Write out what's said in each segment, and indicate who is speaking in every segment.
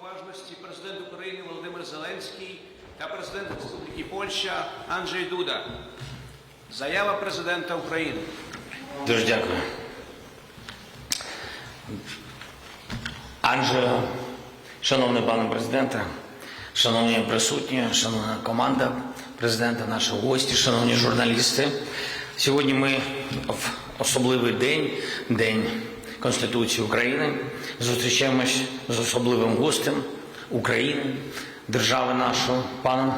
Speaker 1: поважності президент України Володимир Зеленський та президент Республіки Польща Анджей Дуда. Заява президента України.
Speaker 2: Дуже дякую. Анджео, шановний пане президенте, шановні присутні, шановна команда президента, наші гості, шановні журналісти. Сьогодні ми в особливий день, День Конституції України, зустрічаємось з особливим гостем України, держави нашої, паном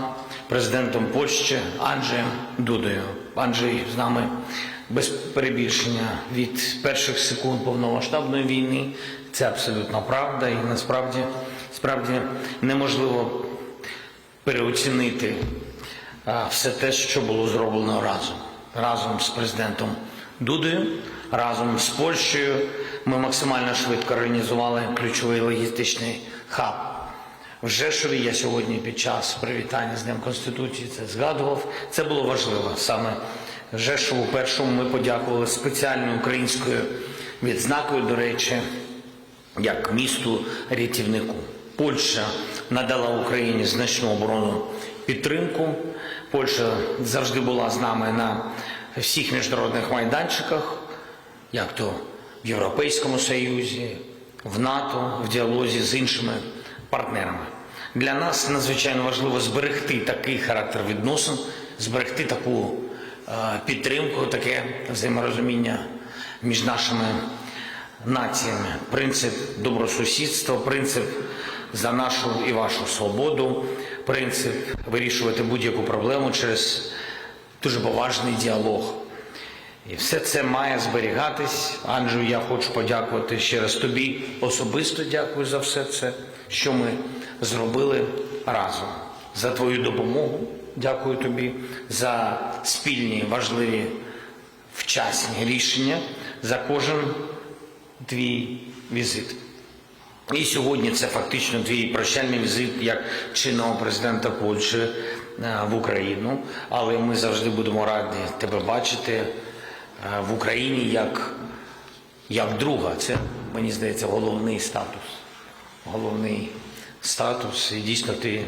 Speaker 2: президентом Польщі Анджеєм Дудою. Анджей з нами без перебільшення від перших секунд повномасштабної війни. Це абсолютно правда, і насправді справді неможливо переоцінити все те, що було зроблено разом. Разом з президентом Дудою, разом з Польщею ми максимально швидко організували ключовий логістичний хаб. В Жешові я сьогодні під час привітання з Днем Конституції це згадував. Це було важливо. Саме Жешову першому ми подякували спеціальною українською відзнакою, до речі, як місту рятівнику. Польща надала Україні значну оборонну підтримку. Польща завжди була з нами на всіх міжнародних майданчиках, як то в Європейському Союзі, в НАТО, в діалозі з іншими партнерами. Для нас надзвичайно важливо зберегти такий характер відносин, зберегти таку е, підтримку, таке взаєморозуміння між нашими націями. Принцип добросусідства, принцип за нашу і вашу свободу, принцип вирішувати будь-яку проблему через дуже поважний діалог. І все це має зберігатись. Анджею, я хочу подякувати ще раз тобі. Особисто дякую за все це, що ми зробили разом. За твою допомогу. Дякую тобі за спільні важливі вчасні рішення, за кожен твій візит. І сьогодні це фактично твій прощальний візит як чинного президента Польщі в Україну. Але ми завжди будемо раді тебе бачити е, в Україні як, як друга. Це, мені здається, головний статус. Головний статус. І дійсно ти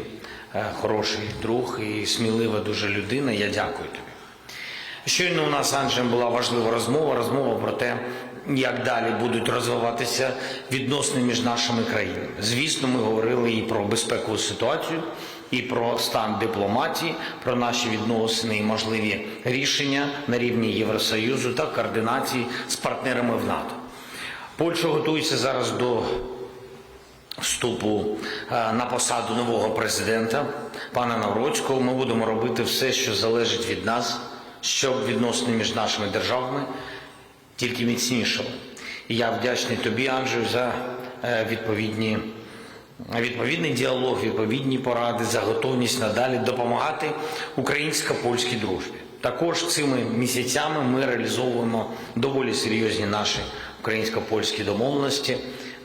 Speaker 2: е, хороший друг і смілива дуже людина. Я дякую тобі. Щойно у нас з Анджем була важлива розмова, розмова про те, як далі будуть розвиватися відносини між нашими країнами. Звісно, ми говорили і про безпекову ситуацію, і про стан дипломатії, про наші відносини і можливі рішення на рівні Євросоюзу та координації з партнерами в НАТО. Польща готується зараз до вступу е, на посаду нового президента пана Навроцького. Ми будемо робити все, що залежить від нас, щоб відносини між нашими державами тільки міцнішали. І я вдячний тобі, Анджею, за е, відповідні. Відповідний діалог, відповідні поради за готовність надалі допомагати українсько-польській дружбі. Також цими місяцями ми реалізовуємо доволі серйозні наші українсько-польські домовленості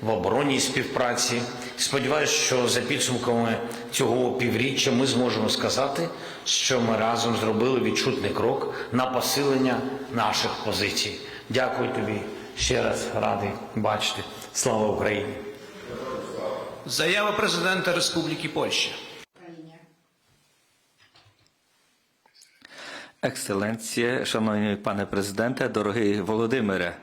Speaker 2: в оборонній співпраці. Сподіваюся, що за підсумками цього півріччя ми зможемо сказати, що ми разом зробили відчутний крок на посилення наших позицій. Дякую тобі ще раз радий бачити. Слава Україні!
Speaker 1: Заява президента Республіки Польща.
Speaker 3: Україні.
Speaker 4: Ексцеленцje, шановний пане президенте, дорогий Володимире,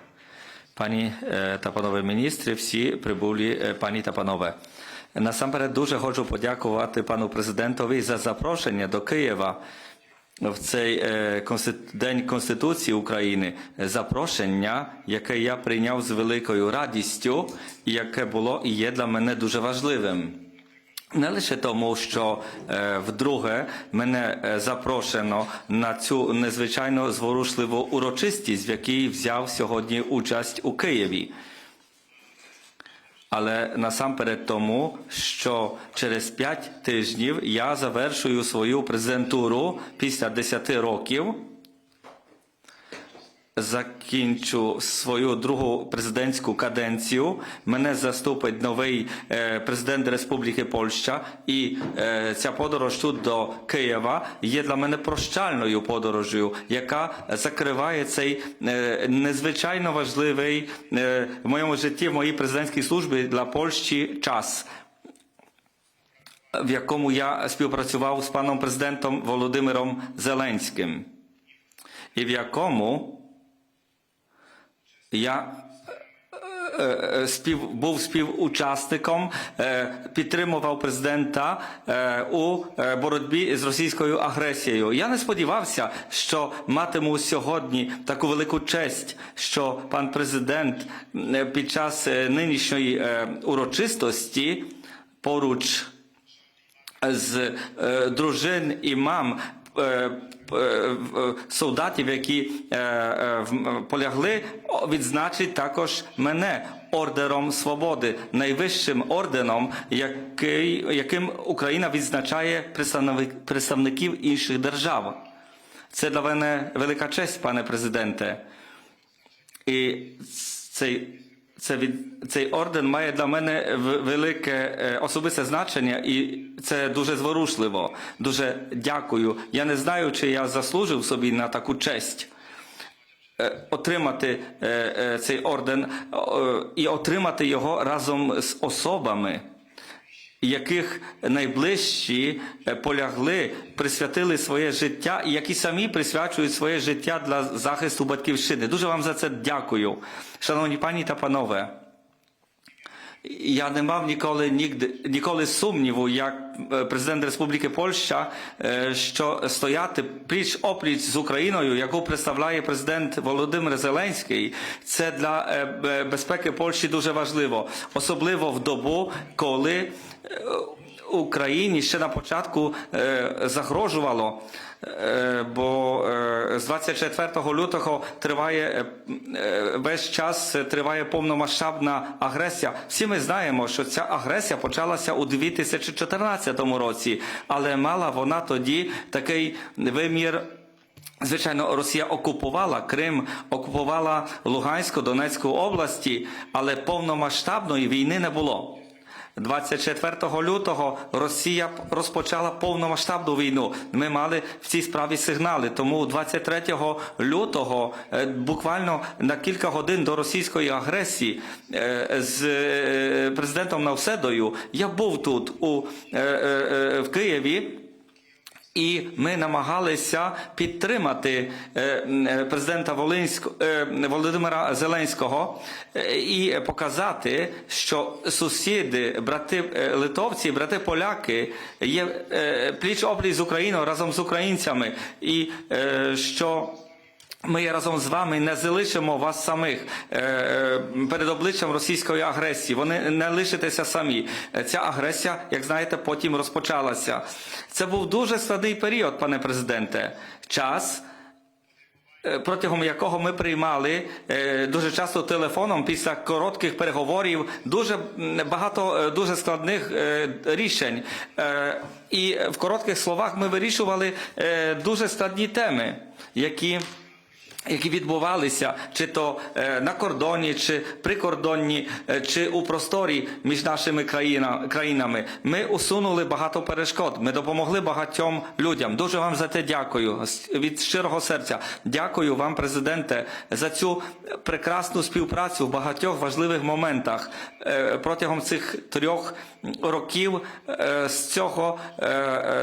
Speaker 4: пані е, та панове міністри, всі прибулі е, пані та панове. Насамперед дуже хочу подякувати пану президентові за запрошення до Києва в цей е, День Конституції України. Запрошення, яке я прийняв з великою радістю, яке було і є для мене дуже важливим. Не лише тому, що е, вдруге мене е, запрошено на цю незвичайно зворушливу урочистість, в якій взяв сьогодні участь у Києві. Але насамперед тому, що через п'ять тижнів я завершую свою презентуру після 10 років. Закінчу свою другу президентську каденцію. Мене заступить новий е, президент Республіки Польща, і е, ця подорож тут до Києва є для мене прощальною подорожю, яка закриває цей е, незвичайно важливий в моєму житті, в моїй президентській службі для Польщі час. в якому я співпрацював з паном президентом Володимиром Зеленським, і в якому я е, е, спів, був співучасником, е, підтримував президента е, у е, боротьбі з російською агресією. Я не сподівався, що матиму сьогодні таку велику честь, що пан президент е, під час е, нинішньої е, урочистості поруч з е, дружин і мам е, е, солдатів, які е, е, в- полягли, відзначить також мене ордером свободи, найвищим орденом, який, яким Україна відзначає представник- представників інших держав. Це для мене велика честь, пане президенте. І цей, це від, цей орден має для мене велике е, особисте значення, і це дуже зворушливо. Дуже дякую. Я не знаю, чи я заслужив собі на таку честь. е, Отримати е, цей орден і отримати його разом з особами, яких найближчі е, полягли, присвятили своє життя, і які самі присвячують своє життя для захисту батьківщини. Дуже вам за це дякую. Шановні пані та панове. Я не мав ніколи нігде, ніколи сумніву, як е, президент Республіки Польща, е, що стояти пліч опліч з Україною, яку представляє президент Володимир Зеленський, це для безпеки Польщі дуже важливо, особливо в добу, коли Україні ще на початку е, загрожувало, е, бо е, з 24 лютого триває весь час триває повномасштабна агресія. Всі ми знаємо, що ця агресія почалася у 2014 році, але мала вона тоді такий вимір. Звичайно, Росія окупувала Крим, окупувала Луганську, Донецьку області, але повномасштабної війни не було. 24 лютого Росія розпочала повномасштабну війну. Ми мали в цій справі сигнали. Тому 23 лютого, е, буквально на кілька годин до російської агресії, е, з е, президентом Навседою я був тут у в Києві. І ми намагалися підтримати е, е, президента Волинського е, Володимира Зеленського і показати, що сусіди, брати литовці, брати поляки є пліч опліч з Україною разом з українцями, і що. Ми разом з вами не залишимо вас самих е, е, перед обличчям російської агресії. Вони не лишитеся самі. Е, Ця агресія, як знаєте, потім розпочалася. Це був дуже складний період, пане президенте. Час. Протягом якого ми приймали дуже часто телефоном після коротких переговорів дуже багато дуже складних рішень. І в коротких словах ми вирішували дуже складні теми, які які відбувалися чи то е, на кордоні, чи прикордонні, е, чи у просторі між нашими країнами. Ми усунули багато перешкод. Ми допомогли багатьом людям. Дуже вам за це дякую від щирого серця. Дякую вам, президенте, за цю прекрасну співпрацю в багатьох важливих моментах Е, протягом цих трьох років з цього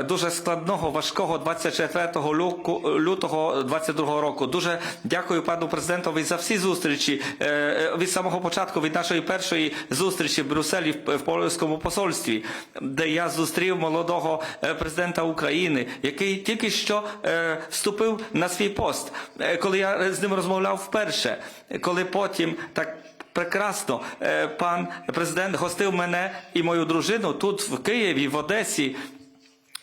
Speaker 4: дуже складного, важкого 24 люку- лютого 22 року. Дуже дякую пану президентові за всі зустрічі е, е, від самого початку, від нашої першої зустрічі в Брюсселі в польському посольстві, де я зустрів молодого е, президента України, який тільки що вступив на свій пост. Коли я з ним розмовляв вперше, коли потім так. Прекрасно, пан президент гостив мене і мою дружину тут в Києві, в Одесі.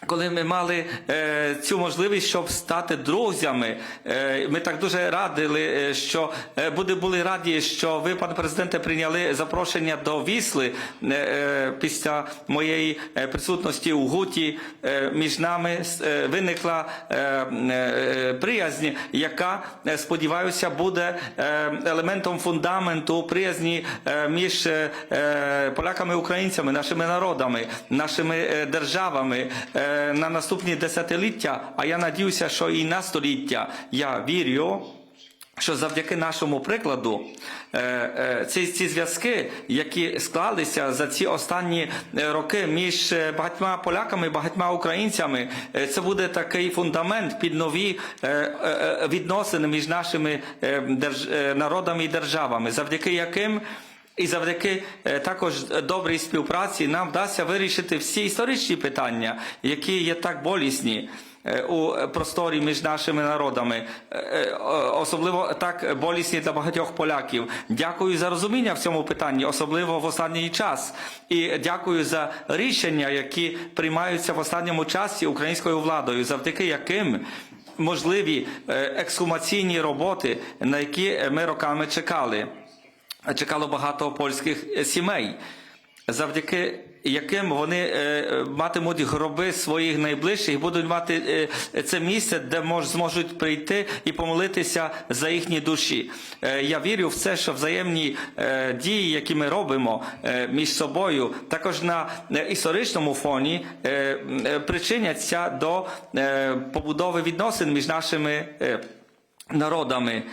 Speaker 4: Коли ми мали е, цю можливість, щоб стати друзями, е, ми так дуже радили, е, що е, буде були раді, що ви, пане президенте, прийняли запрошення до Вісли е, е, після моєї е, присутності у Гуті. Е, між нами е, виникла е, е, приязнь, яка, е, сподіваюся, буде е, елементом фундаменту приязні е, між е, е, поляками українцями, нашими народами, нашими е, державами е, на наступні десятиліття. А я надіюся, що і на століття. Я вірю що завдяки нашому прикладу е, е, ці, ці зв'язки, які склалися за ці останні е, роки між е, багатьма поляками, багатьма українцями, е, це буде такий фундамент під нові е, е, відносини між нашими е, е, народами і державами, завдяки яким і завдяки е, також добрій співпраці нам вдасться вирішити всі історичні питання, які є так болісні е, у просторі між нашими народами, Е, е, особливо так болісні для багатьох поляків. Дякую за розуміння в цьому питанні, особливо в останній час. І дякую за рішення, які приймаються в останньому часі українською владою, завдяки яким можливі е, ексхумаційні роботи, на які ми роками чекали чекало багато польських е, сімей, завдяки яким вони е, матимуть гроби своїх найближчих будуть мати е, це місце, де мож, зможуть прийти і помолитися за їхні душі. Я вірю в це, що взаємні дії, які ми робимо між собою, також на історичному фоні причиняться до побудови відносин між нашими народами.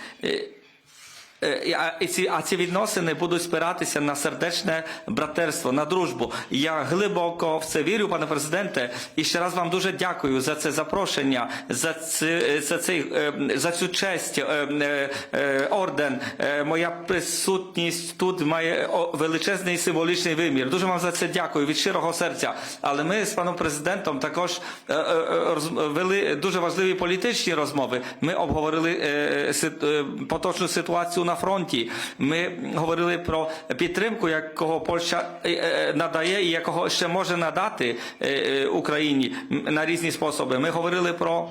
Speaker 4: Е, і- ці, а ці відносини будуть спиратися на сердечне братерство, на дружбу. Я глибоко в це вірю, пане президенте, і ще раз вам дуже дякую за це запрошення, за це за цей е, за цю честь, е, орден. Моя присутність тут має величезний символічний вимір. Дуже вам за це дякую від щирого серця. Але ми з паном президентом також вели дуже важливі політичні розмови. Ми обговорили поточну ситуацію на фронті. Ми говорили про підтримку, якого Польща е, е, надає і якого ще може надати е, Україні на різні способи. Ми говорили про.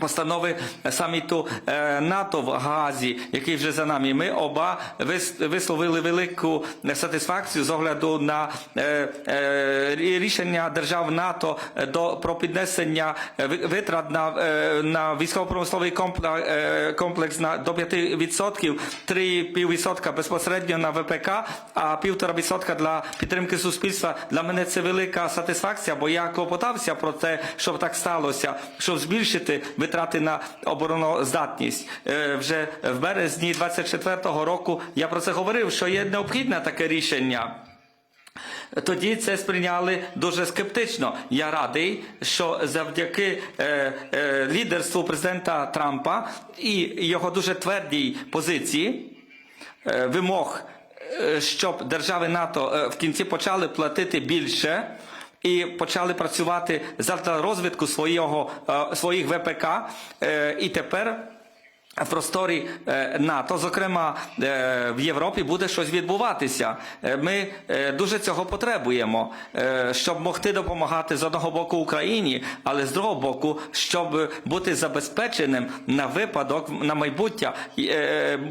Speaker 4: Постанови саміту е, НАТО в Гаазі, який вже за нами. Ми оба вис- висловили велику сатисфакцію з огляду на е, е, рі- рішення держав НАТО до про піднесення витрат на, на військово-промисловий комплекс на до 5%, 3,5% безпосередньо на ВПК, а 1,5% для підтримки суспільства. Для мене це велика сатисфакція, бо я клопотався про те, щоб так сталося, щоб збільшити витрати на обороноздатність. Е, Вже в березні 24-го року я про це говорив, що є необхідне таке рішення. Тоді це сприйняли дуже скептично. Я радий, що завдяки е, е, лідерству президента Трампа і його дуже твердій позиції е, вимог, е, щоб держави НАТО е, в кінці почали платити більше. І почали працювати за розвитку свого, е, своїх ВПК. Е, І тепер в просторі е, НАТО, зокрема е, в Європі, буде щось відбуватися. Е, Ми дуже цього потребуємо, щоб могти допомагати з одного боку Україні, але з другого боку, щоб бути забезпеченим на випадок на майбуття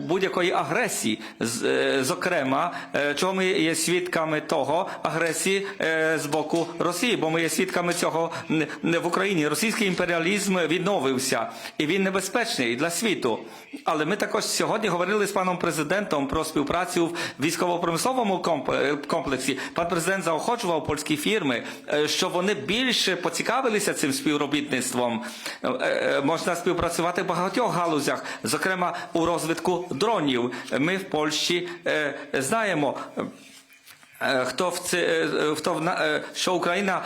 Speaker 4: будь-якої агресії. Зокрема, чого ми є свідками того агресії з боку Росії, бо ми є свідками цього не в Україні. Російський імперіалізм відновився, і він небезпечний для світу. Але ми також сьогодні говорили з паном президентом про співпрацю в військово-промисловому комп- комплексі. Пан президент заохочував польські фірми, е, щоб вони більше поцікавилися цим співробітництвом. Е, е, Можна співпрацювати в багатьох галузях, зокрема у розвитку дронів. Ми в Польщі е, знаємо. Е, Хто в це е, хто в е, що Україна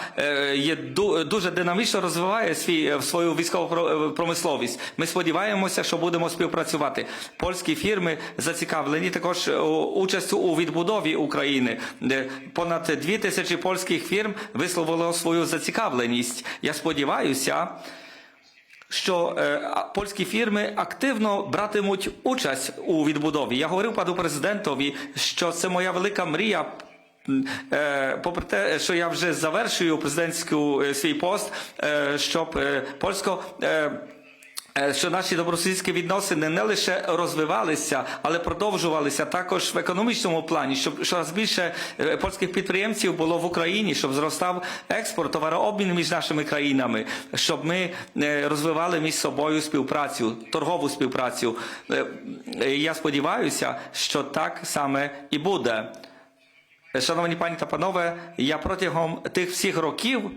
Speaker 4: є ду- дуже динамічно розвиває свій свою військову про- промисловість. Ми сподіваємося, що будемо співпрацювати. Польські фірми зацікавлені також участю у відбудові України, понад дві тисячі польських фірм висловило свою зацікавленість. Я сподіваюся що е, польські фірми активно братимуть участь у відбудові. Я говорив пану президентові, що це моя велика мрія. Е, попри те, що я вже завершую президентську е, свій пост, е, щоб польсько. Що наші добросусідські відносини не лише розвивалися, але продовжувалися також в економічному плані, щоб щораз більше польських підприємців було в Україні, щоб зростав експорт, товарообмін між нашими країнами, щоб ми розвивали між собою співпрацю, торгову співпрацю. Я сподіваюся, що так саме і буде. Шановні пані та панове, я протягом тих всіх років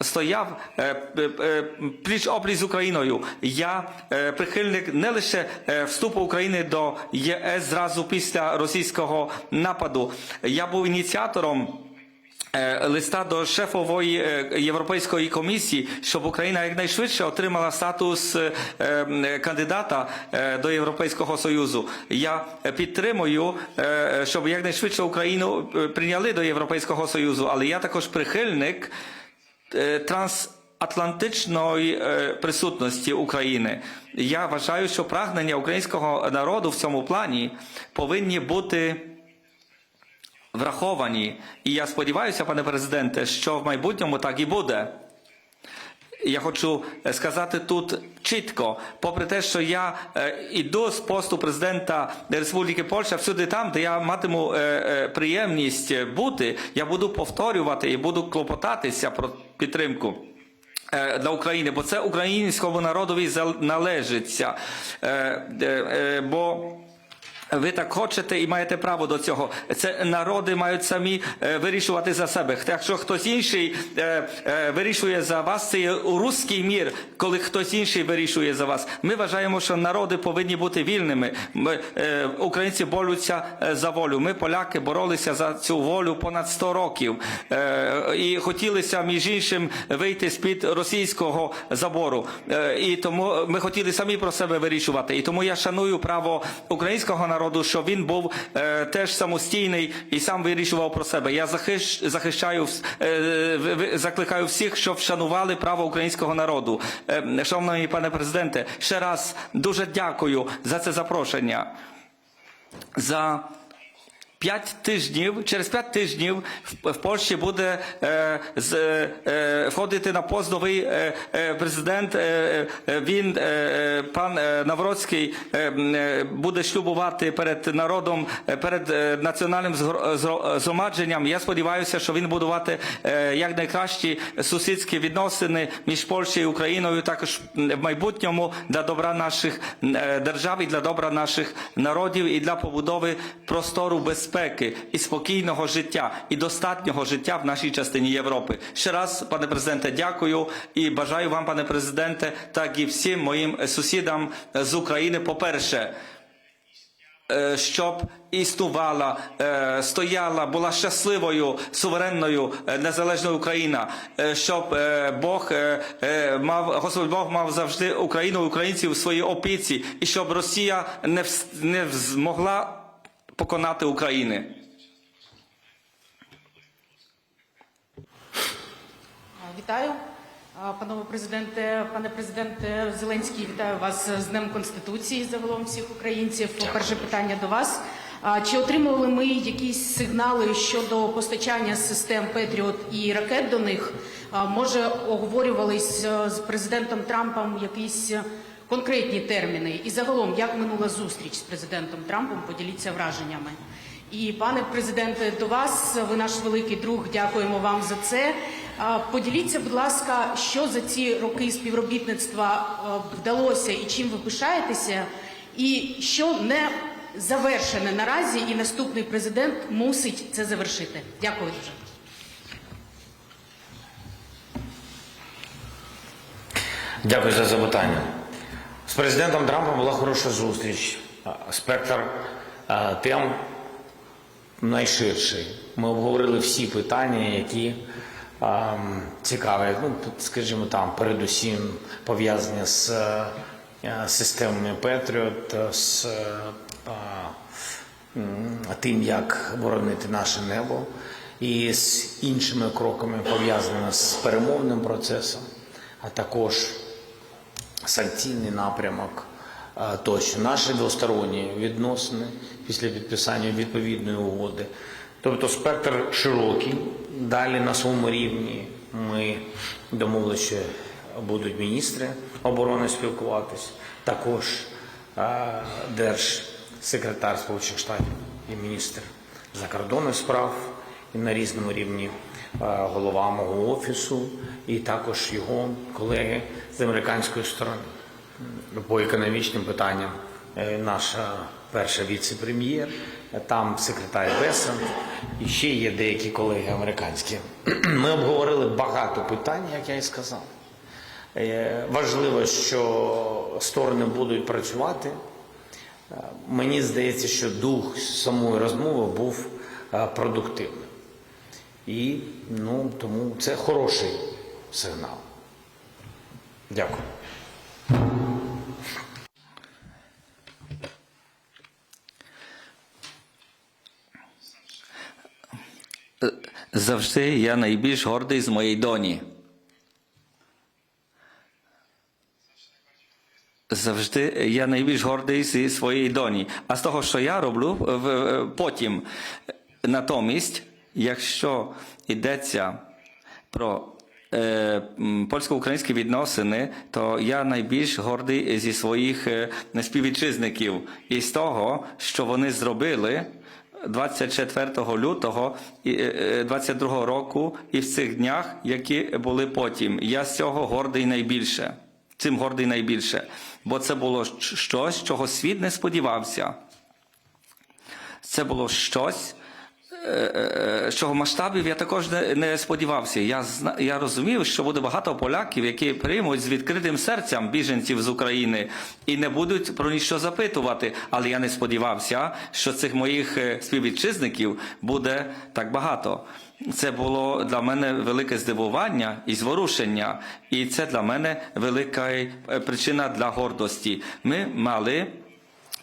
Speaker 4: стояв е, е, е, пліч опліч з Україною. Я прихильник не лише вступу України до ЄС зразу після російського нападу. Я був ініціатором. Е, Листа до шефової е, Європейської комісії, щоб Україна якнайшвидше отримала статус е, кандидата до Європейського союзу. Я підтримую, щоб якнайшвидше Україну прийняли до Європейського союзу, але я також прихильник трансатлантичної присутності України. Я вважаю, що прагнення українського народу в цьому плані повинні бути враховані. І я сподіваюся, пане президенте, що в майбутньому так і буде. Я хочу е, сказати тут чітко, попри те, що я е, іду з посту президента Республіки Польща всюди там, де я матиму е, е, приємність бути, я буду повторювати і буду клопотатися про підтримку. е, Для України, бо це українському народові належиться. Е, е, е, Бо ви так хочете і маєте право до цього. Це народи мають самі е, вирішувати за себе. Якщо хтось інший е, е, вирішує за вас, це є руський мір, коли хтось інший вирішує за вас. Ми вважаємо, що народи повинні бути вільними. Ми, українці борються за волю. Ми, поляки, боролися за цю волю понад 100 років і хотілися між іншим вийти з під російського забору. І тому ми хотіли самі про себе вирішувати. І тому я шаную право українського народу, щоб він був е, теж самостійний і сам вирішував про себе. Я захищ, захищаю е, закликаю всіх, щоб вшанували право українського народу. Е, шановний пане президенте, ще раз дуже дякую за це запрошення. За П'ять тижнів, через п'ять тижнів в, Польщі буде е, з, е, входити на пост новий е, е, президент. Е, е, він, е, пан е, Навроцький, е, е, буде шлюбувати перед народом, е, перед е, національним згро- згромадженням. Я сподіваюся, що він будувати е, якнайкращі сусідські відносини між Польщею і Україною, також в майбутньому для добра наших е, держав і для добра наших народів і для побудови простору безпеки і спокійного життя і достатнього життя в нашій частині Європи. Ще раз, пане президенте, дякую і бажаю вам, пане президенте, так і всім моїм сусідам з України. По-перше, е, щоб існувала, е, стояла, була щасливою, суверенною, е, незалежною Україна, Е, щоб е, Бог е, е, мав, Господь Бог мав завжди Україну, українців у своїй опіці, і щоб Росія не, не змогла поконати України.
Speaker 3: Вітаю, панове президенте, пане президенте Зеленський, вітаю вас з Днем Конституції загалом всіх українців. Перше питання до вас. Чи отримували ми якісь сигнали щодо постачання систем Петріот і ракет до них? Може, оговорювались з президентом Трампом якісь конкретні терміни? І загалом, як минула зустріч з президентом Трампом? Поділіться враженнями. І пане президенте, до вас, ви наш великий друг, дякуємо вам за це. Поділіться, будь ласка, що за ці роки співробітництва вдалося і чим ви пишаєтеся, і що не завершене наразі, і наступний президент мусить це завершити. Дякую дуже.
Speaker 2: Дякую за запитання. З президентом Трампом була хороша зустріч. Спектр тем найширший. Ми обговорили всі питання, які цікаві. Ну, скажімо, там, передусім пов'язані з системами Patriot, з тим, як боронити наше небо, і з іншими кроками пов'язаними з перемовним процесом, а також санкційний напрямок тощо. Наші двосторонні відносини після підписання відповідної угоди. Тобто спектр широкий. Далі на своєму рівні ми домовилися, що будуть міністри оборони спілкуватись. Також держсекретар Сполучених Штатів і міністр закордонних справ і на різному рівні голова мого офісу і також його колеги з американської сторони. По економічним питанням е, наша перша віце-прем'єр, там секретар Бесент і ще є деякі колеги американські. Ми обговорили багато питань, як я і сказав. Е, Важливо, що сторони будуть працювати. Е, Мені здається, що дух самої розмови був е, продуктивним. І ну, тому це хороший сигнал. Дякую.
Speaker 4: Завжди я найбільш гордий з моєї доні. Завжди я найбільш гордий зі своєї доні. А з того, що я роблю потім. Натомість, якщо йдеться про е, польсько-українські відносини, то я найбільш гордий зі своїх е, співвітчизників і з того, що вони зробили 24 лютого і, е, е, 22 року і в цих днях, які були потім. Я з цього гордий найбільше. Цим гордий найбільше. Бо це було щось, чого світ не сподівався. Це було щось, е, е, масштабів я також не, не сподівався. Я, я розумів, що буде багато поляків, які приймуть з відкритим серцем біженців з України і не будуть про ніщо запитувати. Але я не сподівався, що цих моїх е, співвітчизників буде так багато. Це було для мене велике здивування і зворушення, і це для мене велика причина для гордості. Ми мали.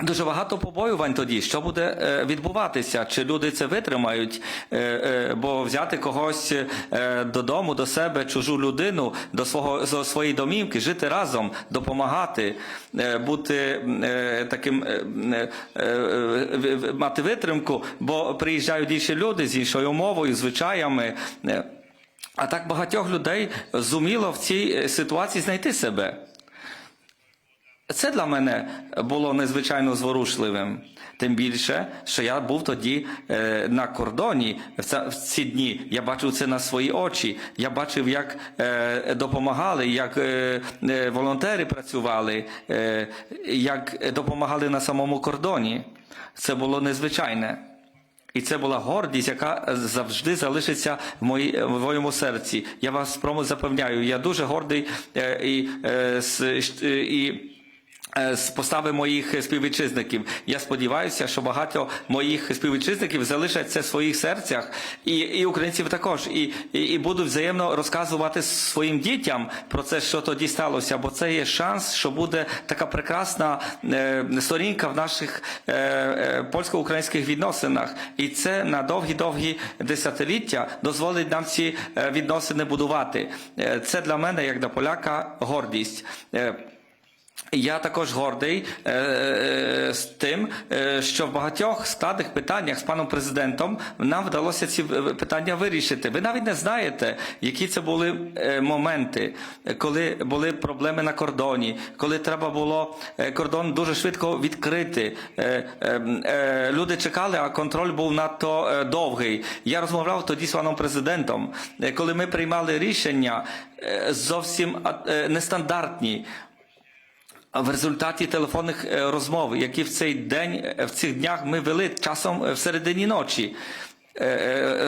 Speaker 4: Дуже багато побоювань тоді, що буде е, відбуватися, чи люди це витримають, е, е, бо взяти когось додому, до себе, чужу людину, до свого до своєї домівки, жити разом, допомагати, бути таким, мати витримку, бо приїжджають інші люди з іншою мовою, звичаями. А так багатьох людей зуміло в цій ситуації знайти себе. Це для мене було незвичайно зворушливим. Тим більше, що я був тоді е, на кордоні в, ці дні. Я бачив це на свої очі. Я бачив, як е, допомагали, як е, е, волонтери працювали, е, як допомагали на самому кордоні. Це було незвичайне. І це була гордість, яка завжди залишиться в, мої, в моєму серці. Я вас прому запевняю, я дуже гордий е, і, е, і з постави моїх співвітчизників. Я сподіваюся, що багато моїх співвітчизників залишаться в своїх серцях, і, і українців також, і, і, і будуть взаємно розказувати своїм дітям про це, що тоді сталося, бо це є шанс, що буде така прекрасна е, сторінка в наших е, е, польсько-українських відносинах, і це на довгі-довгі десятиліття дозволить нам ці е, відносини будувати. Е, Це для мене, як для поляка, гордість. Е, я також гордий е, е, з тим, е, що в багатьох складних питаннях з паном президентом нам вдалося ці е, питання вирішити. Ви навіть не знаєте, які це були е, моменти, коли були проблеми на кордоні, коли треба було е, кордон дуже швидко відкрити. Е, е, е, Люди чекали, а контроль був надто е, довгий. Я розмовляв тоді з паном президентом, е, коли ми приймали рішення е, зовсім е, нестандартні. В результаті телефонних е, розмов, які в цей день, е, в цих днях ми вели часом е, в середині ночі.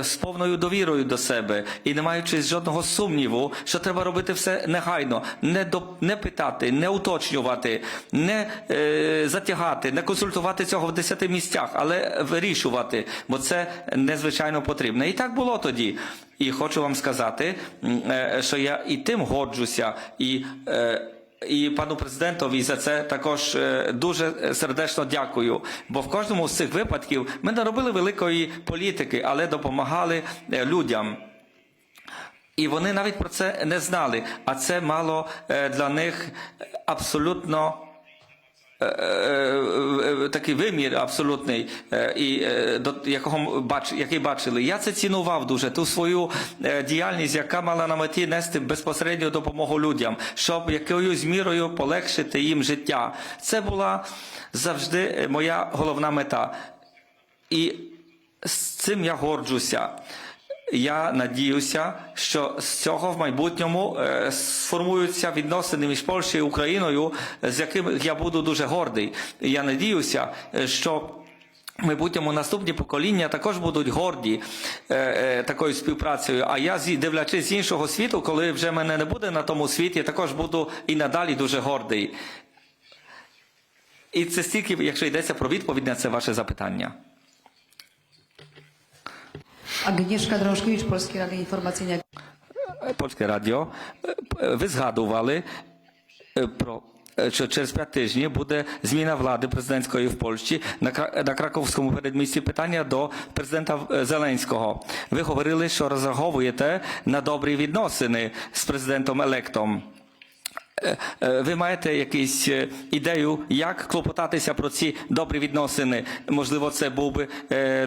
Speaker 4: З повною довірою до себе і не маючи жодного сумніву, що треба робити все негайно, не до не питати, не уточнювати, не е, затягати, не консультувати цього в десяти місцях, але вирішувати, бо це незвичайно потрібно. І так було тоді. І хочу вам сказати, е, що я і тим годжуся, і. е, і пану президентові за це також е, дуже сердечно дякую. Бо в кожному з цих випадків ми не робили великої політики, але допомагали е, людям. І вони навіть про це не знали. А це мало е, для них абсолютно такий вимір абсолютний, е, і е, якого бач, який бачили. Я це цінував дуже ту свою е, діяльність, яка мала на меті нести безпосередню допомогу людям, щоб якоюсь мірою полегшити їм життя. Це була завжди е, моя головна мета. І з цим я горджуся. Я надіюся, що з цього в майбутньому е, сформуються відносини між Польщею і Україною, з якими я буду дуже гордий. Я надіюся, е, що майбутньому наступні покоління також будуть горді е, е, такою співпрацею. А я дивлячись з іншого світу, коли вже мене не буде на тому світі, також буду і надалі дуже гордий. І це стільки, якщо йдеться про відповідь на це ваше запитання.
Speaker 5: Agnieszka Drążkiewicz, Polskie Radio Informacyjne.
Speaker 4: Польське радіо. Ви згадували про. Що через п'ять тижнів буде зміна влади президентської в Польщі на, на краковському передмісті питання до президента Зеленського. Ви говорили, що розраховуєте на добрі відносини з президентом електом. Е, е, Ви маєте якусь е, ідею, як клопотатися про ці добрі відносини? Можливо, це був би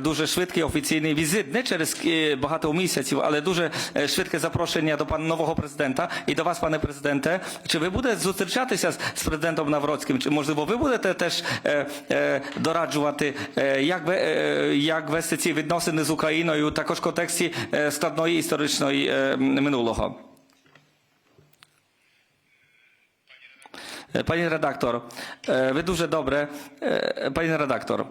Speaker 4: дуже швидкий офіційний візит, не через багато місяців, але дуже швидке запрошення до пана нового президента і до вас, пане президенте. Чи ви будете зустрічатися з президентом Навроцьким? Чи можливо ви будете теж дораджувати, як, ви, як вести ці відносини з Україною, також в контексті складної історичної минулого? Е, Пані редактор, е, ви дуже добре, е, пані редактор.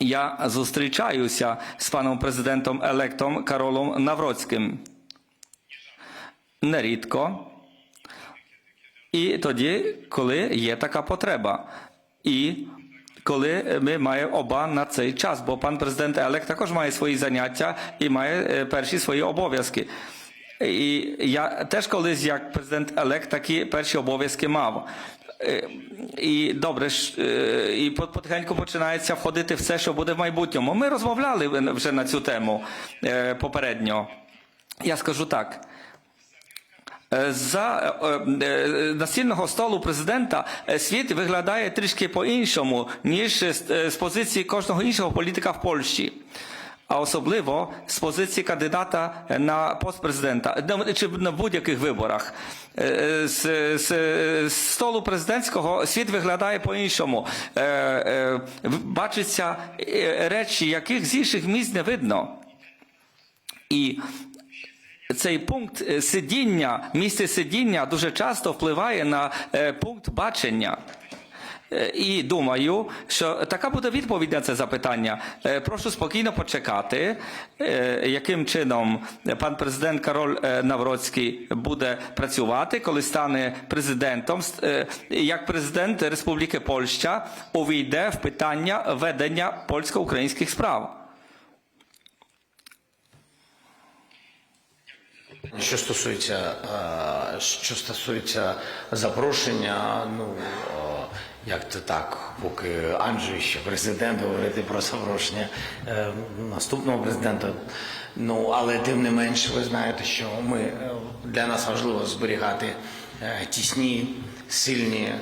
Speaker 4: Я зустрічаюся з паном президентом електом Каролом Навроцьким. Нерідко. І тоді, коли є така потреба. І коли ми маємо оба на цей час, бо пан президент Елек також має свої заняття і має е, перші свої обов'язки. І я теж колись як президент Елек такі перші обов'язки мав. Е, І добре е, і потихеньку починається входити все, що буде в майбутньому. Ми розмовляли вже на цю тему е, попередньо. Я скажу так. За настільного столу президента світ виглядає трішки по-іншому, ніж з позиції кожного іншого політика в Польщі. А особливо з позиції кандидата на пост президента чи на будь-яких виборах. Е, З, з, з столу президентського світ виглядає по-іншому. Е, е, Бачаться речі, яких з інших місць не видно. І цей пункт сидіння, місце сидіння дуже часто впливає на пункт бачення. Е, І думаю, що така буде відповідь на це запитання. Е, Прошу спокійно почекати, е, яким чином пан президент Кароль Навроцький буде працювати, коли стане президентом, як президент Республіки Польща увійде в питання ведення польсько-українських справ.
Speaker 2: Що стосується, що стосується запрошення, ну як то так, поки Анджей ще президент говорити про запрошення е, наступного президента. Ну але тим не менш, ви знаєте, що ми е, для нас важливо зберігати е, тісні, сильні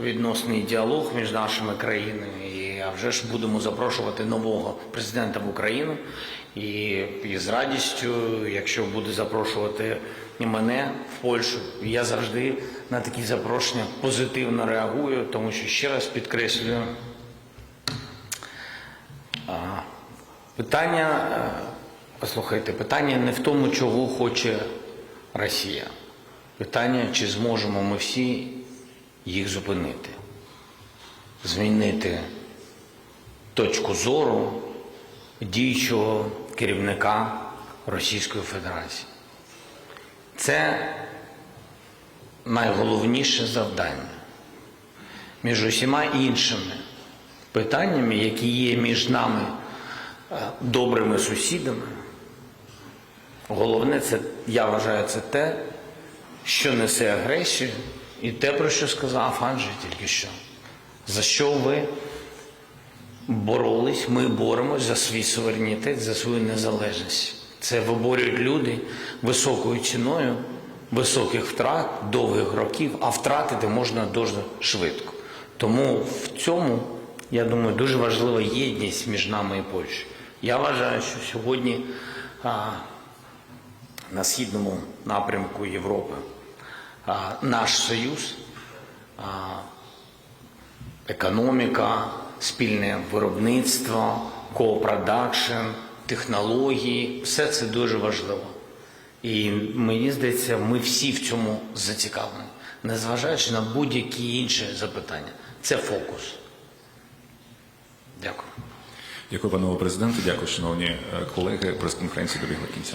Speaker 2: відносний діалог між нашими країнами. А вже ж будемо запрошувати нового президента в Україну. І, і з радістю, якщо буде запрошувати і мене в Польщу, я завжди на такі запрошення позитивно реагую, тому що ще раз підкреслюю. Питання, е, послухайте, питання не в тому, чого хоче Росія. Питання, чи зможемо ми всі їх зупинити, змінити точку зору діючого керівника Російської Федерації. Це найголовніше завдання. Між усіма іншими питаннями, які є між нами е, добрими сусідами, головне це, я вважаю, це те, що несе агресію, і те, про що сказав Анджей тільки що. За що ви боролись, ми боремось за свій суверенітет, за свою незалежність. Це виборюють люди високою ціною, високих втрат, довгих років, а втратити можна дуже швидко. Тому в цьому, я думаю, дуже важлива єдність між нами і Польщею. Я вважаю, що сьогодні а, на східному напрямку Європи а, наш союз, а, економіка, спільне виробництво, копродакшн, технології, все це дуже важливо. І мені здається, ми всі в цьому зацікавлені, незважаючи на будь-які інші запитання. Це фокус. Дякую.
Speaker 6: Дякую, панове президенту. Дякую, шановні е, колеги. Прес-конференція добігла кінця.